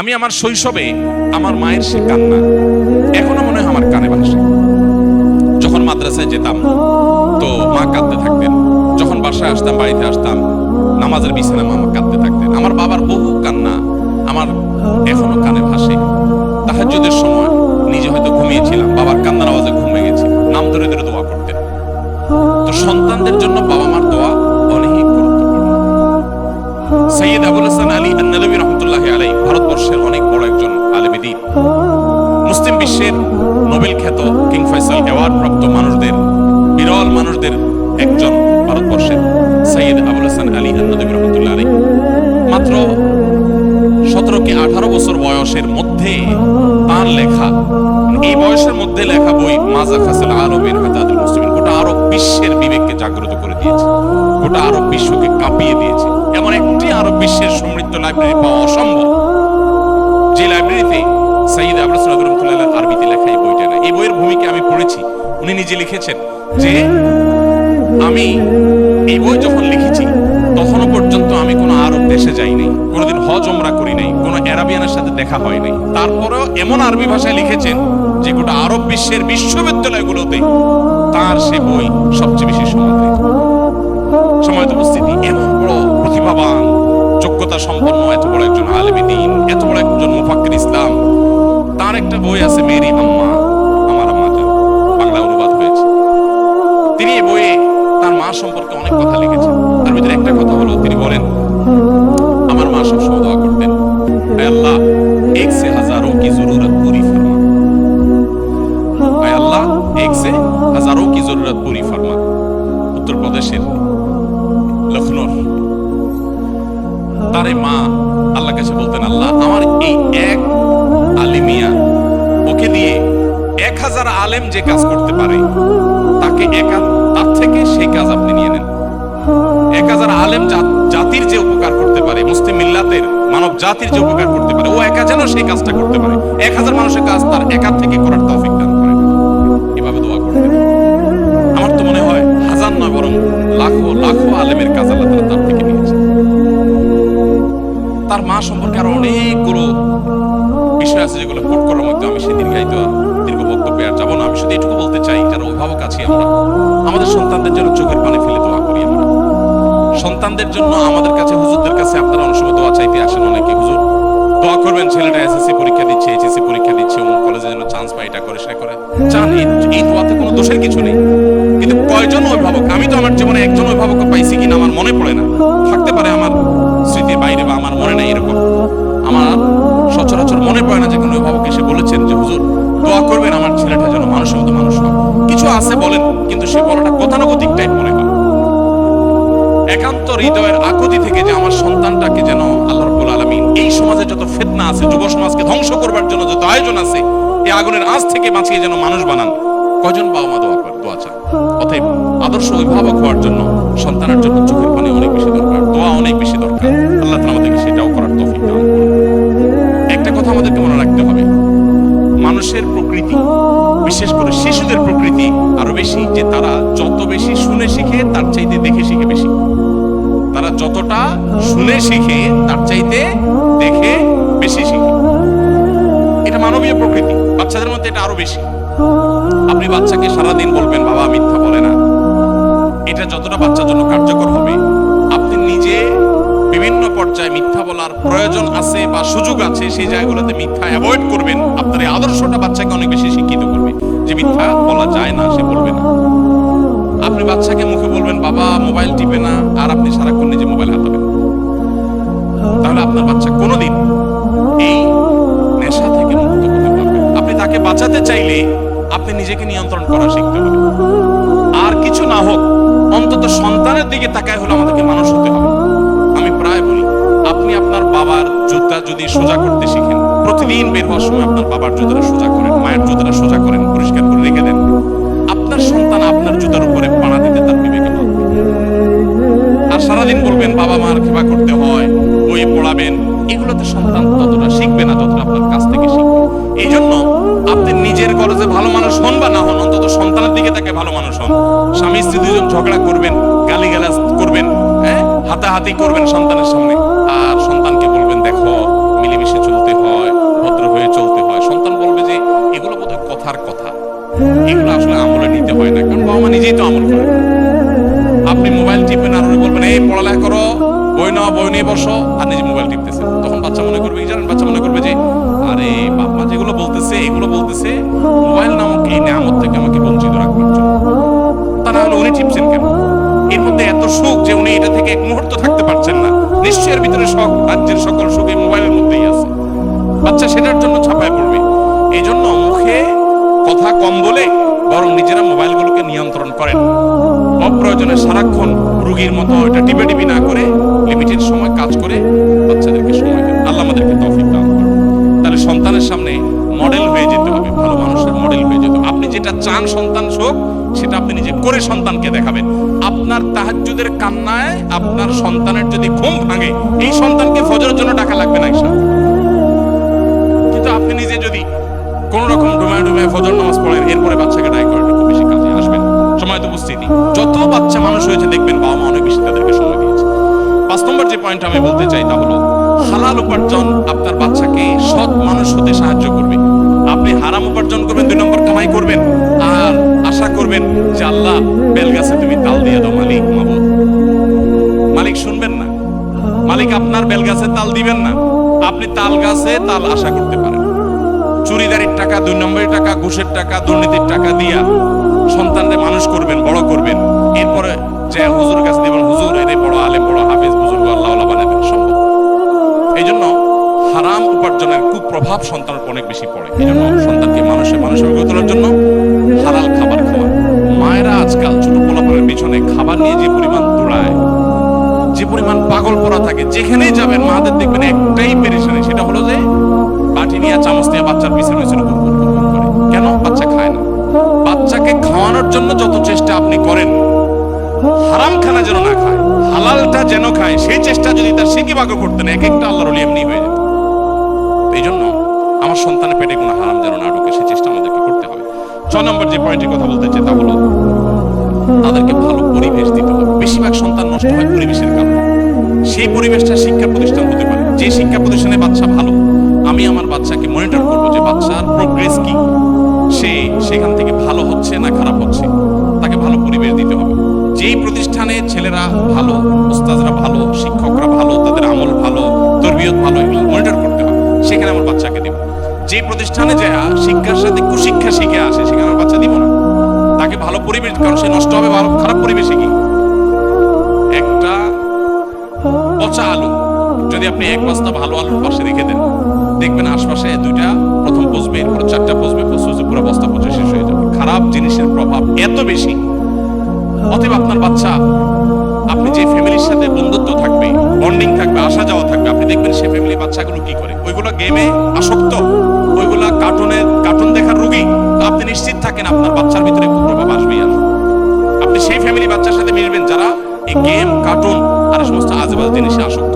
আমি আমার শৈশবে আমার মায়ের সে কান্না, এখনও মনে হয় আমার কানে ভাসে যখন মাদ্রাসায় যেতাম, তো মা কাঁদতে থাকতেন। যখন বাসায় আসতাম, বাড়িতে আসতাম, নামাজের বিছানায় মা কাঁদতে থাকতেন। আমার বাবার বহু কান্না আমার এখনও কানে ভাসে। তাহাজ্জুদের সময় নিজে হয়তো ঘুমিয়েছিলাম, বাবার কান্নার আওয়াজে ঘুমিয়ে গেছি, নাম ধরে ধরে দোয়া করতেন। তো সন্তানদের জন্য বাবা মার দোয়া সৈয়দ আবুল হাসান আলী আন্নাদবী রহমতুল্লাহ আলাই ভারতবর্ষের অনেক বড় একজন আলেমেদিন মুসলিম বিশ্বের নোবেল খ্যাত কিং ফয়সাল অ্যাওয়ার্ড প্রাপ্ত মানুষদের, বিরল মানুষদের একজন ভারতবর্ষের সৈয়দ আবুল হাসান আলী আন্নাদবী রহমতুল্লাহ আলাই মাত্র সতেরো কি আঠারো বছর বয়সের মধ্যে তার লেখা, এই বয়সের মধ্যে লেখা বই মাজা ফাসল আরবের হাতাদুল জাগ্রত করে দিয়েছে। গোটা আরব বিশ্বকে কাঁপিয়ে দিয়েছে। এমন একটি আরব বিশ্বের সমৃদ্ধ লাইব্রেরি পাওয়া অসম্ভব। যে লাইব্রেরিতে সাইদ আবরাস রহমতুল্লাহ আরবিতে লেখা এই বইটা না এই বইয়ের ভূমিকা আমি পড়েছি। উনি নিজে লিখেছেন যে, আমি এই বই যখন লিখেছি, তখনও পর্যন্ত আমি কোনো আরব দেশে যাই নাই। কোনোদিন হজ ওমরা করি নাই। কোনো অ্যারাবিয়ানের সাথে দেখা হয় নাই। তারপরেও এমন আরবি ভাষায় লিখেছেন যে গোটা আরব বিশ্বের বিশ্ববিদ্যালয়গুলোতে তার সে বই সবচেয়ে বেশি সময় সময় উপস্থিতি এত বড় প্রতিভাবান যোগ্যতা সম্পন্ন এত বড় একজন আলেমী দিন, এত বড় একজন মুফাক্কির ইসলাম, তার একটা বই আছে মেরি আম্মা, আমার আম্মা বাংলা অনুবাদ হয়েছে। তিনি এই বইয়ে তার মা সম্পর্কে অনেক কথা লিখেছেন। তার ভিতরে একটা কথা হলো, তিনি বলেন, আমার মা সবসময় দোয়া করতেন আল্লাহ, এক সে হাজারও কি জরুরত আল্লাহ এক সে হাজারোं की जरूरत पूरी फरमा উত্তরপ্রদেশের লখনৌর তার এই মা আল্লাহ কাছে বলতেন আল্লাহ আমার এই এক আলিমিয়া ওকে দিয়ে এক হাজার আলেম যে কাজ করতে পারে তাকে একা তার থেকে সেই কাজ আপনি নিয়ে নেন এক হাজার আলেম জা- জাতির যে উপকার করতে পারে মুসলিম মিল্লাতের মানব জাতির যে উপকার করতে পারে ও একা যেন সেই কাজটা করতে পারে এক হাজার মানুষের কাজ তার একা থেকে করার তৌফিক লাখো আলেমের কাজ আল্লাহ তাআলা তার থেকে নিয়েছে। তার মা সম্পর্কে আরও অনেকগুলো বিষয় আছে যেগুলো কোট করার মধ্যে আমি সেই দীর্ঘায়িত দীর্ঘ বক্তব্যে আর যাব না। আমি শুধু এটুকু বলতে চাই, যারা অভিভাবক আছি আমরা, আমাদের সন্তানদের জন্য চোখের পানি ফেলে দোয়া করি আমরা। সন্তানদের জন্য আমাদের কাছে, হুজুরদের কাছে আপনারা অনেক সময় দোয়া চাইতে আসেন অনেকে। হুজুর, দোয়া করবেন, ছেলেটা এসএসসি পরীক্ষা দিচ্ছে এইচএসসি পরীক্ষা দিচ্ছে, অমুক কলেজে যেন চান্স পায়, এটা করে সেটা করে। চান এই- দোয়াতে কোনো দোষের কিছু নেই। কয়জন অভিভাবক? আমি তো আমার জীবনে একজন অভিভাবক পাইছি কিনা আমার মনে পড়ে না। থাকতে পারে আমার স্মৃতির বাইরে বা আমার মনে নাই এরকম। আমার সচরাচর মনে পড়ে না যে কোনো অভিভাবক এসে বলেছেন যে, হুজুর, দোয়া করবেন আমার ছেলেটা যেন মানুষের মতো মানুষ হয়। কিছু আছে বলেন, কিন্তু সে বলাটা গতানুগতিক টাইপ মনে হয়। একান্ত হৃদয়ের আকুতি থেকে যে আমার সন্তানটাকে যেন আল্লাহ রাব্বুল আলামিন এই সমাজে যত ফিতনা আছে, যুব সমাজকে ধ্বংস করবার জন্য যত আয়োজন আছে, এই আগুনের আঁচ থেকে বাঁচিয়ে যেন মানুষ বানান। কজন বাবা মা দোয়া করে দোয়া চান। আদর্শ অভিভাবক হওয়ার জন্য সন্তানের জন্য চোখের পানি অনেক বেশি দরকার, দোয়া অনেক বেশি দরকার। আল্লাহ তাআলা আমাদেরকে সেটাও করার তৌফিক দান একটা কথা আমাদেরকে মনে রাখতে হবে, মানুষের প্রকৃতি, বিশেষ করে শিশুদের প্রকৃতি আরও বেশি, যে তারা যত বেশি শুনে শিখে, তার চাইতে দেখে শিখে বেশি। তারা যতটা শুনে শিখে, তার চাইতে দেখে বেশি শিখে। এটা মানবীয় প্রকৃতি, বাচ্চাদের মধ্যে এটা আরও বেশি। আপনি বাচ্চাকে সারাদিন বলবেন, বাবা, মিথ্যা বলে না। এটা যতটা বাচ্চার জন্য কার্যকর হবে, আপনি নিজে বিভিন্ন পর্যায়ে মিথ্যা বলার প্রয়োজন আছে বা সুযোগ আছে, সেই জায়গাগুলোতে মিথ্যা অ্যাভয়েড করবেন। আপনার এই আদর্শটা বাচ্চাকে অনেক বেশি শিক্ষিত করবে যে মিথ্যা বলা যায় না, সে বলবে না। আপনি বাচ্চাকে মুখে বলবেন, বাবা মোবাইল টিপে না, আর আপনি সারাক্ষণ নিজে মোবাইল হাতাবেন। তাহলে আপনার বাচ্চা কোনোদিন এই নেশা থেকে মুক্ত হতে পারবে আপনি তাকে বাঁচাতে চাইলে আপনি নিজেকে নিয়ন্ত্রণ করা শিখতে হবে। আর কিছু না হোক অন্তত সন্তানের দিকে তাকায় হলে আমাদেরকে মানুষ হতে হবে। আমি প্রায় বলি, আপনি আপনার বাবার জুতা যদি সোজা করতে শিখেন, প্রতিদিন বের হওয়ার সময় আপনার বাবার জুতাটা সোজা করেন, মায়ের জুতাটা সোজা করেন, পরিষ্কার করে রেখে দেন। আপনার সন্তান আপনার জুতার উপরে পাড়া দিতে তার বিবেকে আর সারাদিন বলবেন, বাবা মার সেবা করতে হয়, বই পড়াবেন। এগুলোতে সন্তান ততটা শিখবে না ততটা আপনার কাছ থেকে শিখবে। এই জন্য নিজের গরজে ভালো মানুষ হন বা না হন, অন্তত সন্তানের দিকে তাকে ভালো মানুষ হন। স্বামী, স্ত্রী দুজন ঝগড়া করবেন গালি গালিগালাজ করবেন হ্যাঁ? হাতাহাতি করবেন সন্তানের সামনে। আর সন্তানকে বলবেন, দেখো, মিলেমিশে চলতে হয়, ভদ্র হয়ে চলতে হয়। সন্তান বলবে যে, এগুলো বোধ কথার কথা। এগুলো আসলে আমলে নিতে হয় না। কারণ বাবা মা নিজেই তো আমল করে। আপনি মোবাইল টিপবেন আর উনি বলবেন, এই, পড়ালেখা করো, বই নাও, বই নিয়ে বসো। আর নিজে মোবাইল টিপতেছে তখন বাচ্চা মনে করবে জানেন? বাচ্চা মনে করবে যে সুখ যে উনি এটা থেকে এক মুহূর্ত থাকতে পারছেন না। নিশ্চয়ের ভিতরে শখ, রাজ্যের সকল সুখ এই মোবাইলের মধ্যেই আছে। বাচ্চা সেটার জন্য ছাপায় পড়বে। এই জন্য মুখে কথা কম বলে বরং নিজেরা মোবাইলগুলোকে নিয়ন্ত্রণ করেন। অপ্রয়োজনে সারাক্ষণ রুগীর মতো এটা টিপে টিপি না করে লিমিটেড সময় কাজ করে বাচ্চাদেরকে সময় দেন। আল্লাহ আমাদেরকে তৌফিক দান করেন। তাহলে সন্তানের সামনে মডেল হয়ে যেতে হবে, ভালো মানুষের মডেল হয়ে যেতে হবে। আপনি যেটা চান সন্তান হোক সেটা আপনি নিজে করে সন্তানকে দেখাবেন। আপনার তাহাজ্জুদের কান্নায় আপনার সন্তানের যদি ঘুম ভাঙে, এই সন্তানকে ফজরের জন্য টাকা লাগবে না ঈশা। কিন্তু আপনি নিজে যদি কোন রকম ডুমায় ডুমায় ফজর নামাজ পড়েন, এরপরে বাচ্চাকে ডাই করেন, খুব বেশি কাজে আসবেন সময় তো উপস্থিতি। যত বাচ্চা মানুষ হয়েছে, দেখবেন বাবা মা অনেক বেশি তাদেরকে সময় দিয়েছে। পাঁচ নম্বর যে পয়েন্ট আমি বলতে চাই, তা হলো, হালাল উপার্জন আপনার বাচ্চাকে সৎ মানুষ হতে সাহায্য করবে। আপনি হারাম উপার্জন করবেন, দুই নম্বর কামাই করবেন। আর আশা করবেন যে আল্লাহ বেলগাছে তুমি তাল দিয়ে দাও, মালিক মাবুদ মালিক শুনবেন না। মালিক আপনার বেলগাছে তাল দিবেন না। আপনি তাল গাছে তাল আশা করতে পারেন। চুরিদারির টাকা, দুই নম্বরের টাকা, ঘুষের টাকা, দুর্নীতির টাকা দিয়া সন্তানদের মানুষ করবেন, বড় করবেন। এরপরে যে হুজুর কাছে দিবেন, হুজুর, এর বড় আলেম, বড় হাফিজ, বুজুর্গ, আল্লাহ বানাবেন, সম্ভব। এই জন্য উপার্জনের কুপ্রভাব সন্তানের অনেক বেশি পড়ে। এই জন্য সন্তানকে মানুষের মানুষের গড়ে তোলার জন্য হালাল খাবার খাওয়া। মায়েরা আজকাল ছোট পোলাপানের পিছনে খাবার নিয়ে যে পরিমাণ দৌড়ায়, যে পরিমাণ পাগল পড়া থাকে, যেখানেই যাবেন মাদের দেখবেন একটাই পেরেশানি, সেটা হলো যে বাটি নিয়ে চামচ নিয়ে বাচ্চার পিছনে পিছনে গুড় করে। কেন? বাচ্চা খায় না। বাচ্চাকে খাওয়ানোর জন্য যত চেষ্টা আপনি করেন হারাম খানা যেন না খায়, হালালটা যেন খায়, সেই চেষ্টা যদি তার সিকি বাগ্য করতেন, এক একটা আল্লাহর এমনি হয়ে যেত। এই জন্য আমার সন্তানের পেটে কোনো হারাম যেন না ঢুকে সেই চেষ্টা আমাদেরকে করতে হবে। ছ নম্বর যে পয়েন্টের কথা বলতে চাই তা হলো, তাদেরকে ভালো পরিবেশ দিতে হবে। বেশিরভাগ সন্তান নষ্ট হয় পরিবেশের কারণে। সেই পরিবেশটা শিক্ষা প্রতিষ্ঠান হতে পারে। যে শিক্ষা প্রতিষ্ঠানে বাচ্চা ভালো, আমি আমার বাচ্চাকে মনিটর করব যে বাচ্চার প্রোগ্রেস কি। সে সেখান থেকে ভালো হচ্ছে না খারাপ হচ্ছে? তাকে ভালো পরিবেশ দিতে হবে। যেই প্রতিষ্ঠানে ছেলেরা ভালো, উস্তাদরা ভালো, শিক্ষকরা ভালো, তাদের আমল ভালো, তরবিয়ত ভালো, এগুলো মনিটর করতে হবে। সেখানে আমার বাচ্চাকে দেব। যে প্রতিষ্ঠানে যায় শিক্ষার সাথে কুশিক্ষা শিখে আসে, সেখানে আমার বাচ্চা দিব না। তাকে ভালো পরিবেশ, কারণ সে নষ্ট হবে ভালো, খারাপ পরিবেশে কি? একটা পচা আলু। যদি আপনি এক বস্তা ভালো আলুর পাশে রেখে দেন, দেখবেন আশপাশে দুইটা, প্রথম পচবে, এরপর চারটা পচবে পচবে পুরো বস্তা পচে শেষ হয়ে যাবে। খারাপ জিনিসের প্রভাব এত বেশি। অতএব আপনার বাচ্চা যে ফ্যামিলির সাথে বন্ধুত্ব থাকবে বন্ডিং থাকবে, আসা যাওয়া থাকবে, আপনি দেখবেন সে ফ্যামিলি বাচ্চাগুলো কি করে? ওইগুলো গেমে আসক্ত, ওইগুলা কার্টুনের কার্টুন দেখার রুগী। তো আপনি নিশ্চিত থাকেন আপনার বাচ্চার ভিতরে আসবেই আসবে আপনি সেই ফ্যামিলি বাচ্চার সাথে মিশবেন যারা এই গেম কার্টুন আর সমস্ত আজেবাজে জিনিসে আসক্ত।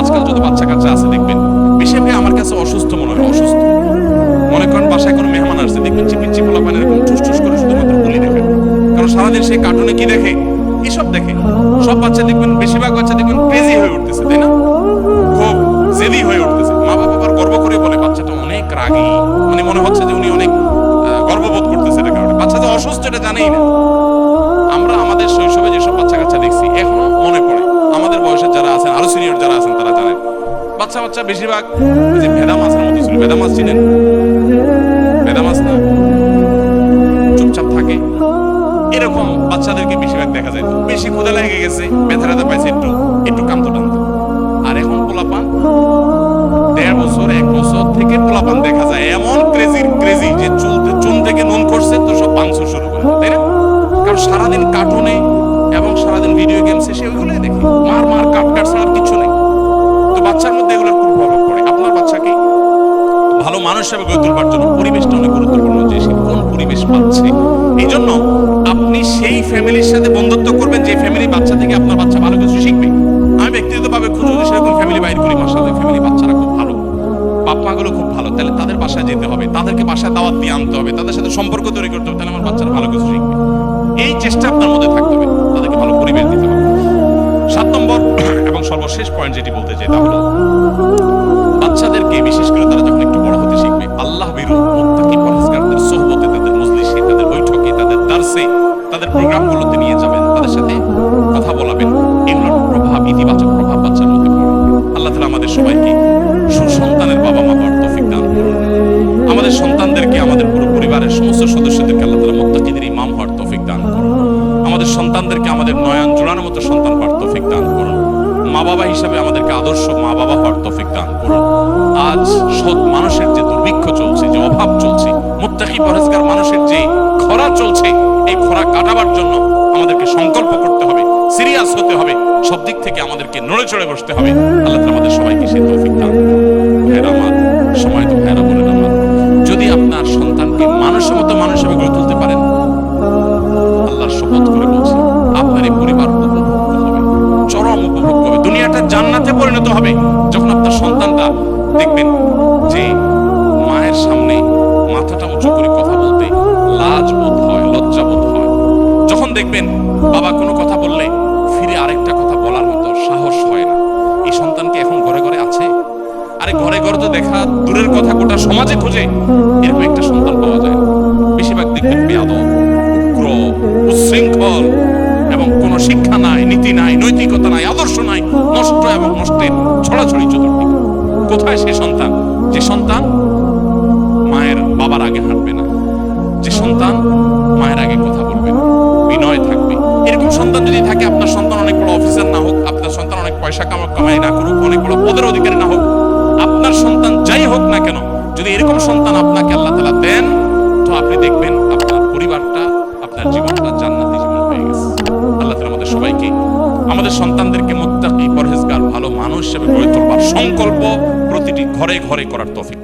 আজকাল যত বাচ্চা কাচ্চা আছে, দেখবেন বেশিরভাগ আমার কাছে অসুস্থ মনে হয়, অসুস্থ। মনে করেন বাসায় কোনো মেহমান আসছে, দেখবেন চিপিন চিপলা পান এরকম ঠুস ঠুস করে শুধুমাত্র গুলি দেখেন। কারণ সারাদিন সেই কার্টুনে কি দেখে? এসব দেখে সব বাচ্চা দেখবেন, বেশিরভাগ বাচ্চা দেখবেন ক্রেজি হয়ে উঠতেছে, তাই না? খুব জেদি হয়ে উঠতেছে। মা বাবা আবার গর্ব করে বলে, বাচ্চাটা অনেক রাগী। মানে মনে হচ্ছে যে উনি অনেক গর্ববোধ করতেছে এটা কারণে। বাচ্চা যে অসুস্থ, এটা জানেই না। আমরা আমাদের শৈশবে যেসব বাচ্চা কাচ্চা দেখছি, এখনও মনে পড়ে। আমাদের বয়সের যারা আছেন, আরও সিনিয়র যারা আছেন, তারা জানেন। বাচ্চা বাচ্চা বেশিরভাগ ভেদা মাছের মতো ছিল। ভেদা মাছ চিনেন বাচ্চাদেরকে বেশিরভাগ দেখা যায়। বেশি ক্ষুদা লেগে গেছে, ব্যথা ব্যথা পাইছে একটু একটু কান্ত টান্ত আর এখন পোলাপান, দেড় বছর, এক বছর থেকে পোলাপান দেখা যায়। এমন ক্রেজি ক্রেজি যে চুল চুন থেকে নুন করছে, তো সব বাংশ শুরু করে, তাই না? কারণ সারাদিন কার্টুনে এবং সারাদিন ভিডিও গেমসে সে ওইগুলোই দেখে। মার মার, কাট কাট ছাড়া কিছু নেই। তো বাচ্চার মধ্যে এগুলোর খুব প্রভাব পড়ে। আপনার বাচ্চাকে ভালো মানুষ হিসেবে গড়ে তোলবার জন্য পরিবেশটা অনেক গুরুত্বপূর্ণ যে সে কোন পরিবেশ পাচ্ছে। এই জন্য আপনি সেই ফ্যামিলির সাথে বন্ধুত্ব করবেন যে ফ্যামিলি বাচ্চা থেকে আপনার বাচ্চা ভালো কিছু শিখবে। আমি ব্যক্তিগতভাবে খুঁজে সেরকম ফ্যামিলি বাইর করি মাসালে ফ্যামিলি বাচ্চারা খুব ভালো। বাপ মাগুলো খুব ভালো, তাহলে তাদের বাসায় যেতে হবে, তাদেরকে বাসায় দাওয়াত দিয়ে আনতে হবে, তাদের সাথে সম্পর্ক তৈরি করতে হবে, তাহলে আমার বাচ্চারা ভালো কিছু শিখবে। এই চেষ্টা আপনার মধ্যে থাকতে হবে, তাদেরকে ভালো পরিবেশ দিতে হবে। সাত নম্বর এবং সর্বশেষ পয়েন্ট যেটি বলতে চাই তা হলো, বাচ্চাদেরকে বিশেষ করে তারা যখন একটু বড় হতে শিখবে, আল্লাহ বিরু মুত্তাকি পরহেজগারদের ক্লাসে তাদের প্রোগ্রামগুলোতে নিয়ে যাবেন, তাদের সাথে কথা বলাবেন। এগুলোর প্রভাব, ইতিবাচক প্রভাব বাচ্চার মধ্যে পড়ে। আল্লাহ তালা আমাদের সবাইকে সুসন্তানের বাবা মা হওয়ার তফিক দান করুন। আমাদের সন্তানদেরকে, আমাদের পুরো পরিবারের সমস্ত সদস্যদেরকে আল্লাহ তালা মোত্তাকিদের ইমাম হওয়ার তফিক দান করুন। আমাদের সন্তানদেরকে, আমাদের নয়ন জোড়ানোর মতো সন্তান হওয়ার তফিক দান করুন। মা বাবা হিসাবে আমাদেরকে আদর্শ মা বাবা হওয়ার তফিক দান করুন। আজ সৎ মানুষের যে দুর্ভিক্ষ চলছে, যে অভাব চলছে, মোত্তাকি পরেজগার মানুষের যে খরা চলছে এই খরা কাটাবার জন্য আমাদেরকে সংকল্প করতে হবে সিরিয়াস হতে হবে, সব দিক থেকে আমাদেরকে নড়ে চড়ে বসতে হবে। আল্লাহ আমাদের সবাইকে সেই তৌফিক দান আমার সময় তো আমার যদি আপনার সন্তানকে মানুষের মতো মানুষ হিসেবে গড়ে তুলতে পারেন, আল্লাহর শপথ করে বলছি, আপনার এই পরিবার চরম উপভোগ্য হবে দুনিয়াটা জান্নাতে পরিণত হবে যখন আপনার সন্তানটা দেখবেন যে মায়ের সামনে মাথাটা উঁচু করে কথা যখন দেখবেন বাবা কোনো কথা বললে ফিরে আরেকটা কথা বলার মতো সাহস হয় না। এই সন্তানকে এখন ঘরে ঘরে আছে? আরে ঘরে ঘরে তো দেখা দূরের কথা, গোটা সমাজে খোঁজে। এরকম একটা সন্তান পাওয়া যায় বেশিরভাগ দেখবেন বেয়াদব উগ্র উচ্ছৃঙ্খল এবং কোনো শিক্ষা নাই, নীতি নাই, নৈতিকতা নাই, আদর্শ নাই, নষ্ট এবং নষ্টের ছড়াছড়ি চতুর্দিকে। কোথায় সে সন্তান? যে সন্তান মায়ের বাবার আগে হাঁটবে না। যে সন্তান মায়ের আগে কথা বিনয় থাকবে। এরকম সন্তান যদি থাকে, আপনার সন্তান অনেক বড় অফিসার না হোক, আপনার সন্তান অনেক পয়সা কামা কামাই না করুক, অনেক বড় পদের অধিকারী না হোক, আপনার সন্তান যাই হোক না কেন, যদি এরকম সন্তান আপনাকে আল্লাহ তালা দেন, তো আপনি দেখবেন আপনার পরিবারটা, আপনার জীবনটা জান্নাতি জীবন হয়ে গেছে। আল্লাহ তালা আমাদের সবাইকে, আমাদের সন্তানদেরকে মুত্তাকি পরহেজগার, ভালো মানুষ হিসেবে গড়ে তোলবার সংকল্প প্রতিটি ঘরে ঘরে করার তৌফিক